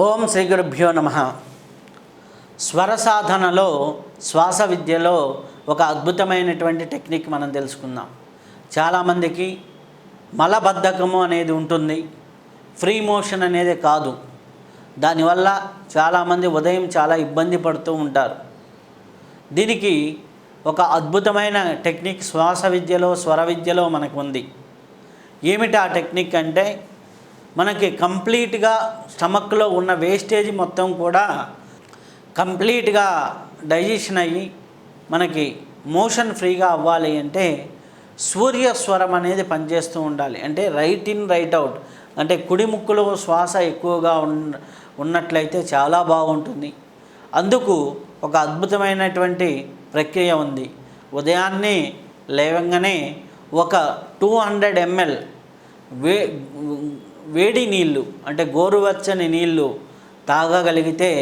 ఓం శ్రీ గురుభ్యో నమ. స్వర సాధనలో శ్వాస విద్యలో ఒక అద్భుతమైనటువంటి టెక్నిక్ మనం తెలుసుకుందాం. చాలామందికి మలబద్ధకము అనేది ఉంటుంది ఫ్రీ మోషన్ అనేది కాదు. దానివల్ల చాలామంది ఉదయం చాలా ఇబ్బంది పడుతూ ఉంటారు. దీనికి ఒక అద్భుతమైన టెక్నిక్ శ్వాస విద్యలో స్వర విద్యలో మనకు ఉంది. ఏమిటి ఆ టెక్నిక్ అంటే మనకి కంప్లీట్గా స్టమక్లో ఉన్న వేస్టేజ్ మొత్తం కూడా కంప్లీట్గా డైజెషన్ అయ్యి మనకి మోషన్ ఫ్రీగా అవ్వాలి అంటే సూర్యస్వరం అనేది పనిచేస్తూ ఉండాలి. అంటే రైట్ ఇన్ రైట్ అవుట్. అంటే కుడి ముక్కులో శ్వాస ఎక్కువగా ఉన్ ఉన్నట్లయితే చాలా బాగుంటుంది. అందుకు ఒక అద్భుతమైనటువంటి ప్రక్రియ ఉంది. ఉదయాన్నే లేవంగానే ఒక టూ హండ్రెడ్ ఎంఎల్ వే వేడి నీళ్ళు అంటే గోరువెచ్చని నీళ్ళు తాగగలిగితే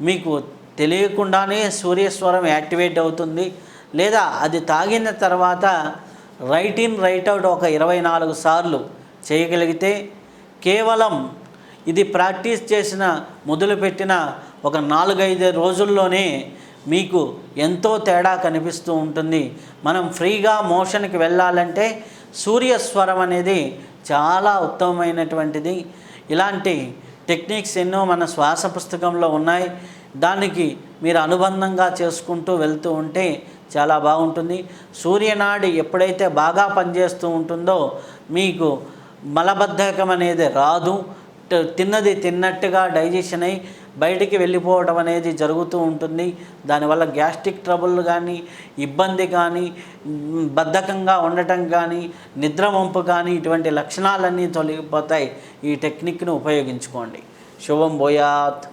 మీకు తెలియకుండానే సూర్యస్వరం యాక్టివేట్ అవుతుంది. లేదా అది తాగిన తర్వాత రైట్ ఇన్ రైట్ అవుట్ ఒక ఇరవై నాలుగు సార్లు చేయగలిగితే కేవలం ఇది ప్రాక్టీస్ చేసిన మొదలుపెట్టిన ఒక నాలుగైదు రోజుల్లోనే మీకు ఎంతో తేడా కనిపిస్తూ ఉంటుంది. మనం ఫ్రీగా మోషన్కి వెళ్ళాలంటే సూర్యస్వరం అనేది చాలా ఉత్తమమైనటువంటిది. ఇలాంటి టెక్నిక్స్ ఎన్నో మన శ్వాస పుస్తకంలో ఉన్నాయి. దానికి మీరు అనుబంధంగా చేసుకుంటూ వెళ్తూ ఉంటే చాలా బాగుంటుంది. సూర్యనాడి ఎప్పుడైతే బాగా పనిచేస్తూ ఉంటుందో మీకు మలబద్ధకం అనేది రాదు. తిన్నది తిన్నట్టుగా డైజెషన్ అయి బయటికి వెళ్ళిపోవడం అనేది జరుగుతూ ఉంటుంది. దానివల్ల గ్యాస్ట్రిక్ ట్రబుల్ కానీ ఇబ్బంది కానీ బద్ధకంగా ఉండటం కానీ నిద్ర వంపు కానీ ఇటువంటి లక్షణాలన్నీ తొలగిపోతాయి. ఈ టెక్నిక్ను ఉపయోగించుకోండి. శుభం భూయాత్.